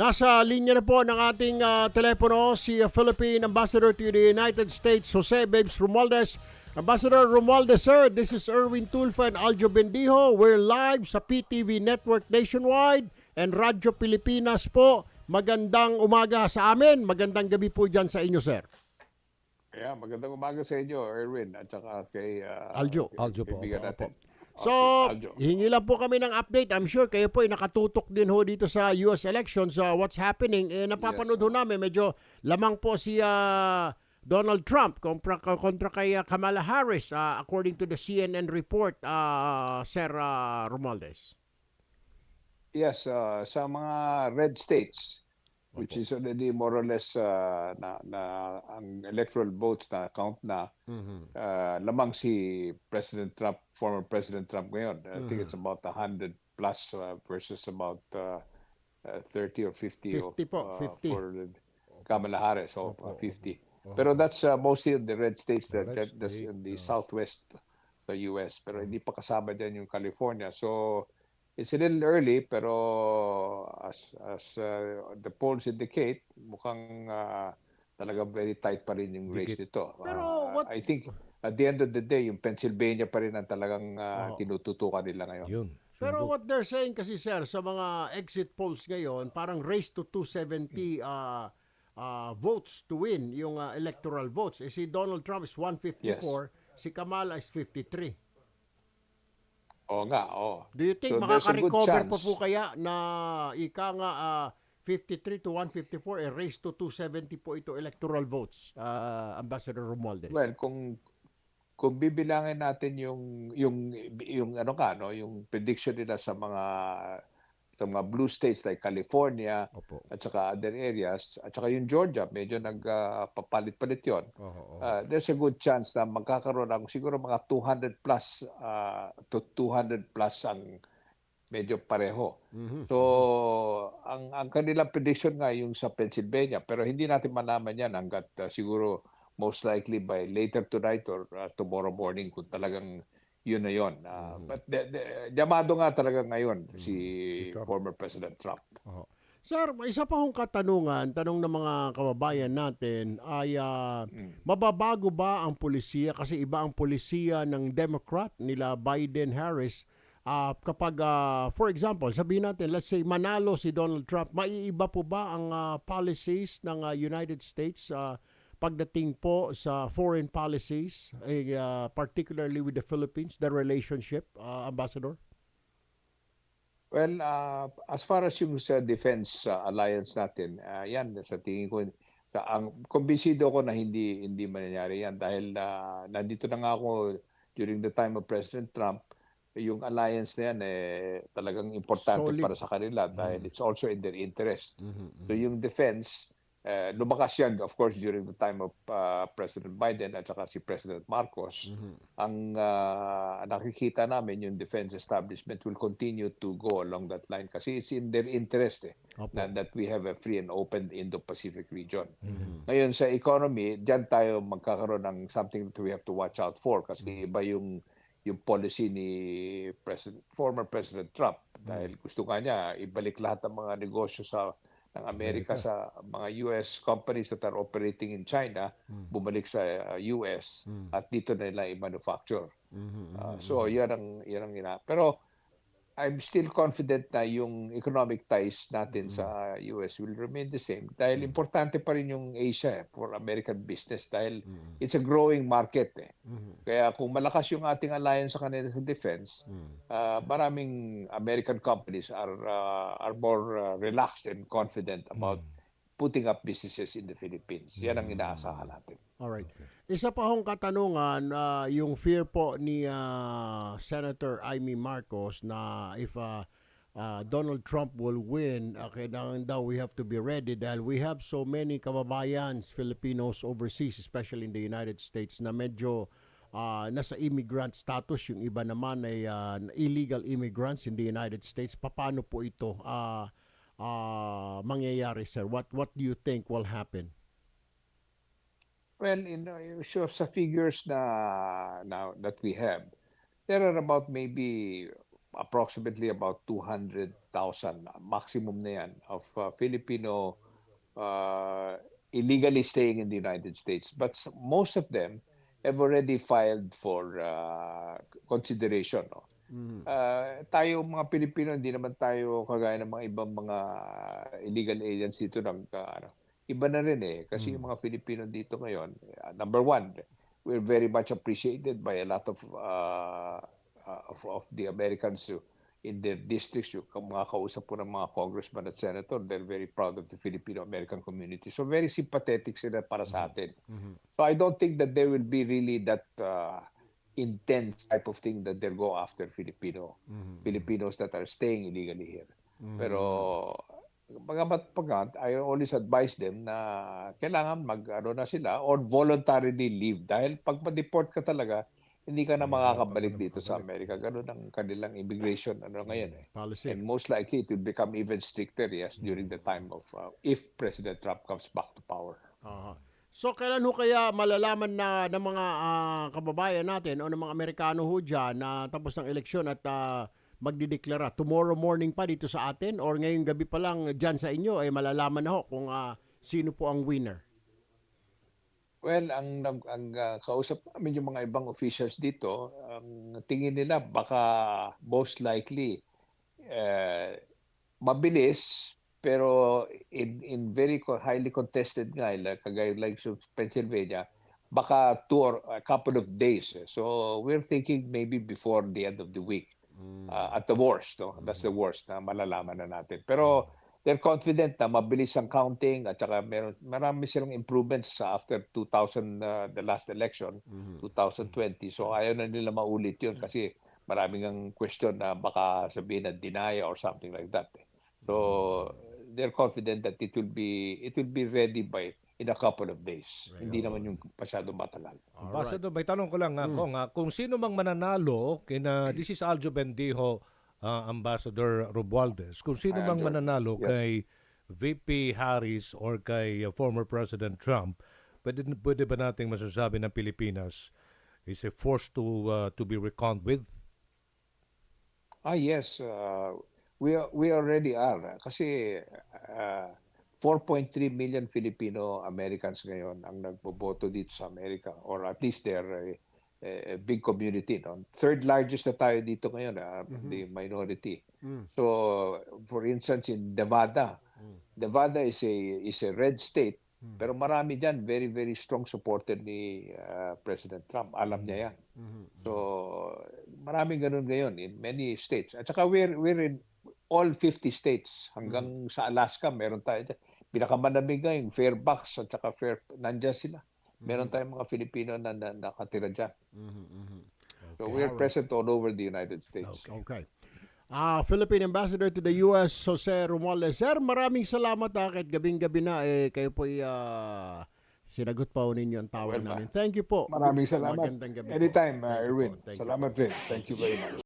Nasa linya na po ng ating ah, telepono si ah, Philippine Ambassador to the United States, Jose Babes Romualdez. Ambassador Romualdez, sir, this is Erwin Tulfo and Aljo Bendijo. We're live sa PTV Network Nationwide and Radyo Pilipinas po. Magandang umaga sa amin. Magandang gabi po dyan sa inyo, sir. Yeah, magandang umaga sa inyo, Erwin, at saka kay uh, Aljo. kay- Aljo po, opo. So, Okay, hingi lang po kami ng update. I'm sure kayo po ay nakatutok din ho dito sa US elections. Uh, what's happening? Eh, napapanood ho namin, medyo lamang po si ah, Donald Trump kontra, kontra kay ah, Kamala Harris ah, according to the CNN report, ah, Sir ah, Romualdez. Yes, uh, sa mga red states, which is already more or less uh, na, na ang electoral votes na count na, uh, lamang si President Trump, former President Trump ngayon. I think it's about 100 plus uh, versus about uh, uh, 30 or 50, 50 of, po, uh, 50. for Kamala Harris, so uh, 50. Pero that's uh, mostly in the red states, that, that, that's in the southwest sa US. Pero hindi pa kasama dyan yung California. So, it's a little early, pero as, as uh, the polls indicate, mukhang uh, talagang very tight pa rin yung race nito. Pero Uh, what- I think at the end of the day, yung Pennsylvania pa rin ang talagang uh, Oo. tinututukan nila ngayon. Yun. Pero what they're saying kasi sir, sa mga exit polls ngayon, parang race to 270 uh, uh, votes to win yung uh, electoral votes. Eh, si Donald Trump is 154, si Kamala is 53. Oo nga, oo. Do you think So there's a good makaka-recover chance. po kaya na ika nga ah, 53 to 154 eh race to 270 po ito electoral votes, ah, Ambassador Romualdez? Well, kung kung bibilangin natin yung yung yung ano ka no, yung prediction nila sa mga sa mga blue states like California Opo. at saka other areas at saka yung Georgia medyo nagpapalit-palit yon. Oo. Uh, there's a good chance na magkakaroon ng siguro mga 200 plus uh, to 200 plus ang medyo pareho. Mhm. So, ang ang kanilang prediction nga yung sa Pennsylvania, pero hindi natin malaman yan hanggat uh, siguro most likely by later tonight or uh, tomorrow morning kung talagang yun na yun. Uh, But the, the, llamado nga talaga ngayon si, Si Trump. former President Trump. Oo. Sir, isa pa akong katanungan, tanong ng mga kababayan natin ay ah, Mm. mababago ba ang polisiya kasi iba ang polisiya ng Democrat nila Biden Harris Ah, kapag ah, for example, sabihin natin let's say manalo si Donald Trump, maiiba po ba ang ah, policies ng ah, United States ah, pagdating po sa foreign policies, eh, ah, particularly with the Philippines, the relationship, ah, Ambassador? Well, uh, as far as yung sa defense uh, alliance natin, uh, yan sa tingin ko sa ang kumbinsido ko na hindi hindi mangyayari yan dahil uh, nandito na nga ako during the time of President Trump yung alliance na yan eh talagang importante Solid. para sa kanila dahil it's also in their interest. Mm-hmm. So yung defense eh, lumakas yan of course during the time of uh, President Biden at saka si President Marcos Mm-hmm. ang ah, nakikita namin yung defense establishment will continue to go along that line kasi it's in their interest eh, Opo. na, that we have a free and open Indo-Pacific region. Mm-hmm. Ngayon sa economy, diyan tayo magkakaroon ng something that we have to watch out for kasi Mm-hmm. iba yung yung policy ni President, former President Trump dahil Mm-hmm. gusto nga niya ibalik lahat ng mga negosyo sa ng Amerika sa mga US companies that are operating in China Mm. bumalik sa uh, US at dito na nila i-manufacture. Mm-hmm. Uh, so yan ang yan ang ina. Pero I'm still confident na yung economic ties natin sa US will remain the same dahil importante pa rin yung Asia eh, for American business dahil it's a growing market eh. Kaya kung malakas yung ating alliance sa kanila sa defense, uh, maraming American companies are uh, are more uh, relaxed and confident about putting up businesses in the Philippines. Yan ang inaasahan natin. Alright. Isa pa hong katanungan, ah, yung fear po ni ah, Senator Amy Marcos na if ah, ah, Donald Trump will win, uh, kailangan daw we have to be ready dahil we have so many kababayans, Filipinos overseas, especially in the United States, na medyo ah, nasa immigrant status, yung iba naman ay ah, illegal immigrants in the United States. Paano po ito ah, ah, mangyayari, sir? What, what do you think will happen? Well, in uh, so sa figures na now that we have, there are about maybe approximately about 200,000 maximum na yan of uh, Filipino uh, illegally staying in the United States. But most of them have already filed for uh, consideration. No? Uh, tayo mga Pilipino, hindi naman tayo kagaya ng mga ibang mga illegal aliens dito. Nag, uh, ano, iba na rin eh. Kasi yung mga Pilipino dito ngayon, uh, number one, we're very much appreciated by a lot of uh, of, of the Americans who, in their districts. Yung mga kausap po ng mga congressman at senator, they're very proud of the Filipino-American community. So very sympathetic sila para sa atin. So I don't think that there will be really that uh, intense type of thing that they'll go after Filipino Filipinos that are staying illegally here. Pero pagamat pagat, I always advise them na kailangan mag ano na sila or voluntarily leave dahil pag ma-deport ka talaga hindi ka na makakabalik dito sa Amerika. Ganun ang kanilang immigration ano ngayon eh. Policy. And most likely it will become even stricter yes during the time of uh, if President Trump comes back to power. Aha. So kailan ho kaya malalaman na ng mga ah, kababayan natin o ng mga Amerikano ho dyan na tapos ng eleksyon at ah, magdideklara? Tomorrow morning pa dito sa atin or ngayong gabi pa lang dyan sa inyo ay malalaman na ho kung ah, sino po ang winner? Well, ang ang ah, kausap namin yung mga ibang officials dito, ang tingin nila baka most likely eh, mabilis pero in in very co- highly contested nga like kagaya like sa Pennsylvania baka two or a couple of days. So we're thinking maybe before the end of the week. Uh, at the worst, no? That's the worst na malalaman na natin. Pero they're confident na mabilis ang counting at saka meron marami silang improvements sa after 2000 uh, the last election, 2020. So ayaw na nila maulit 'yun kasi maraming ang question na baka sabihin na deny or something like that. eh. So they're confident that it will be it will be ready by in a couple of days. Hindi naman yung masyado matagal. Ambassador, may tanong ko lang nga, kung sino mang mananalo, kina, this is Aljo Bendijo, uh, Ambassador Romualdez, kung sino mang mananalo Yes. kay VP Harris or kay uh, former President Trump, pwede, pwede ba nating masasabi ng Pilipinas is a force to uh, to be reckoned with? Ah, yes. Uh, we we already are. ah. Kasi uh, 4.3 million Filipino Americans ngayon ang nagboboto dito sa Amerika or at least they're a, a big community. No? Third largest na tayo dito ngayon, ah, the minority. So, for instance, in Nevada, Nevada is a is a red state. Pero marami diyan very very strong supporter ni ah, President Trump. Alam niya 'yan. So, maraming ganun ngayon in many states. At saka we're, we're in all 50 states. Hanggang sa Alaska, meron tayo dyan. Pinakamanamig nga yung Fairbanks at saka Fair, nandyan sila. Meron tayong mga Filipino na, na nakatira dyan. So we're present all over the United States. Okay. Ah, Philippine Ambassador to the US, Jose Romualdez. Sir, maraming salamat ah, kahit gabing-gabi na eh kayo po uh, sinagot pa ninyo ang tawag Well, namin. Thank you po. Maraming salamat. Magandang gabi. Anytime, uh. Erwin. Salamat rin. Thank you very much.